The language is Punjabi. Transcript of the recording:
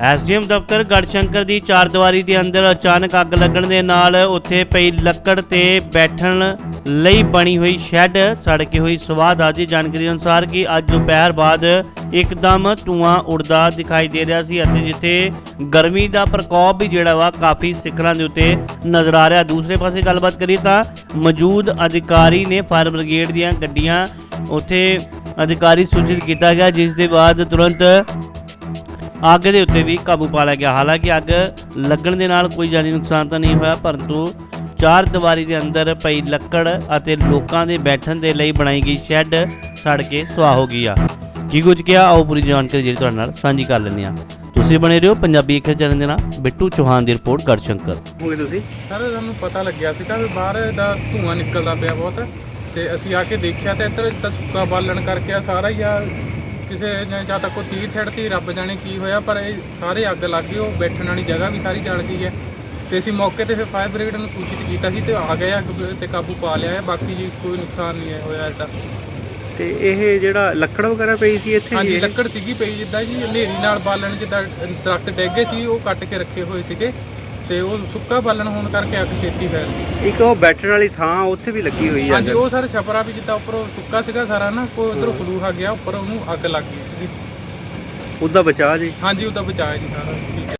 ਐਸਡੀਐਮ ਦਫ਼ਤਰ ਗੜਸ਼ੰਕਰ ਦੀ ਚਾਰ ਦੀਵਾਰੀ ਦੇ ਅੰਦਰ ਅਚਾਨਕ ਅੱਗ ਲੱਗਣ ਦੇ ਨਾਲ ਉੱਥੇ ਪਈ ਲੱਕੜ ਤੇ ਬੈਠਣ ਲਈ ਬਣੀ ਹੋਈ ਸ਼ੈੱਡ ਸੜ ਕੇ ਹੋਈ ਸਵਾਦ ਦਾ ਜੀ ਜਾਣਕਾਰੀ ਅਨੁਸਾਰ ਕਿ ਅੱਜ ਦੁਪਹਿਰ ਬਾਅਦ ਇੱਕਦਮ ਧੂਆਂ ਉੱਡਦਾ ਦਿਖਾਈ ਦੇ ਰਿਹਾ ਸੀ ਅਤੇ ਜਿੱਥੇ ਗਰਮੀ ਦਾ ਪ੍ਰਕੋਪ ਵੀ ਜਿਹੜਾ ਵਾ ਕਾਫੀ ਸਿਖਰਾਂ ਦੇ ਉੱਤੇ ਨਜ਼ਰ ਆ ਰਿਹਾ। ਦੂਸਰੇ ਪਾਸੇ ਗੱਲਬਾਤ ਕਰੀਏ ਤਾਂ ਮੌਜੂਦ ਅਧਿਕਾਰੀ ਨੇ ਫਾਇਰ ਬ੍ਰਿਗੇਡ ਦੀਆਂ ਗੱਡੀਆਂ ਉੱਥੇ ਅਧਿਕਾਰੀ ਸੂਚਿਤ ਕੀਤਾ ਗਿਆ, ਜਿਸ ਦੇ ਬਾਅਦ ਤੁਰੰਤ ਅੱਗ ਦੇ ਉੱਤੇ ਵੀ ਕਾਬੂ ਪਾ ਲਿਆ ਗਿਆ। ਹਾਲਾਂਕਿ ਅੱਗ ਲੱਗਣ ਦੇ ਨਾਲ ਕੋਈ ਜਾਨੀ ਨੁਕਸਾਨ ਤਾਂ ਨਹੀਂ ਹੋਇਆ ਪਰੰਤੂ ਚਾਰ ਦੀਵਾਰੀ ਦੇ ਅੰਦਰ ਪਈ ਲੱਕੜ ਅਤੇ ਲੋਕਾਂ ਦੇ ਬੈਠਣ ਦੇ ਲਈ ਬਣਾਈ ਗਈ ਸ਼ੈੱਡ ਸੜ ਕੇ ਸੁਆਹ ਹੋ ਗਈ ਆ। ਕੀ ਕੁਝ ਕਿਹਾ? ਆਓ ਪੂਰੀ ਜਾਣਕਾਰੀ ਜਿਹੜੀ ਤੁਹਾਡੇ ਨਾਲ ਸਾਂਝੀ ਕਰ ਲੈਂਦੇ ਆ ਤੁਸੀਂ ਬਣੇ ਰਹੋ ਪੰਜਾਬੀ ਇੱਕ ਚੈਨਲ ਦੇ ਨਾਲ ਬਿੱਟੂ ਚੌਹਾਨ ਦੀ ਰਿਪੋਰਟ ਗੜਸ਼ੰਕਰ ਹੋਗੇ ਤੁਸੀਂ? ਸਰ ਸਾਨੂੰ ਪਤਾ ਲੱਗਿਆ ਸੀਗਾ ਵੀ ਬਾਹਰ ਦਾ ਧੂਆਂ ਨਿਕਲਦਾ ਪਿਆ ਬਹੁਤ ਤੇ ਅਸੀਂ ਆ ਕੇ ਦੇਖਿਆ ਤੇ ਇੱਧਰ ਤਾਂ ਸੁੱਕਾ ਬਾਲਣ ਕਰਕੇ ਆ ਸਾਰਾ ਹੀ ਆ ਕਿਸੇ ਨੇ ਜਾਂ ਤਾਂ ਕੋਈ ਤੀਰ ਛੱਡਤੀ ਰੱਬ ਜਾਣੇ ਕੀ ਹੋਇਆ ਪਰ ਇਹ ਸਾਰੇ ਅੱਗ ਲੱਗ ਗਈ ਉਹ ਬੈਠਣ ਵਾਲੀ ਜਗ੍ਹਾ ਵੀ ਸਾਰੀ ਜਲ ਗਈ ਹੈ। ਤੇ ਅਸੀਂ ਮੌਕੇ ਤੇ ਫਿਰ ਫਾਇਰ ਬ੍ਰਿਗੇਡ ਨੂੰ ਸੂਚਿਤ ਕੀਤਾ ਸੀ ਤੇ ਆ ਗਏ ਅੱਗ ਤੇ ਕਾਬੂ ਪਾ ਲਿਆ ਹੈ ਬਾਕੀ ਜੀ ਕੋਈ ਨੁਕਸਾਨ ਨਹੀਂ ਹੋਇਆ ਇੱਦਾਂ ਤੇ ਇਹ ਜਿਹੜਾ ਲੱਕੜ ਵਗੈਰਾ ਪਈ ਸੀ ਇੱਥੇ ਹਾਂਜੀ? ਲੱਕੜ ਸੀਗੀ ਪਈ ਜਿੱਦਾਂ ਜੀ ਹਨੇਰੀ ਨਾਲ ਬਾਲਣ ਜਿੱਦਾਂ ਦਰਖਤ ਡੈਗੇ ਸੀ ਉਹ ਕੱਟ ਕੇ ਰੱਖੇ ਹੋਏ ਸੀਗੇ। ਤੇ ਉਹ ਸੁੱਕਾ ਬਾਲਣ ਹੋਣ ਕਰਕੇ ਅੱਗ ਛੇਤੀ ਫੈਲ ਗਈ। ਇੱਕ ਉਹ ਬੈਠਣ ਵਾਲੀ ਥਾਂ ਉੱਥੇ ਵੀ ਲੱਗੀ ਹੋਈ ਆ ਹਾਂਜੀ ਉਹ ਸਾਰੇ ਛਪਰਾ ਵੀ ਜਿੱਦਾਂ ਉੱਪਰੋਂ ਸੁੱਕਾ ਸੀਗਾ ਸਾਰਾ ਨਾ ਕੋਈ ਉਧਰੋਂ ਫਲੂਹਾ ਗਿਆ ਉੱਪਰ ਉਹਨੂੰ ਅੱਗ ਲੱਗ ਗਈ। ਉਹਦਾ ਬਚਾ ਜੀ। ਹਾਂਜੀ ਉਹਦਾ ਬਚਾਇਆ ਜੀ ਸਾਰਾ। ਠੀਕ ਹੈ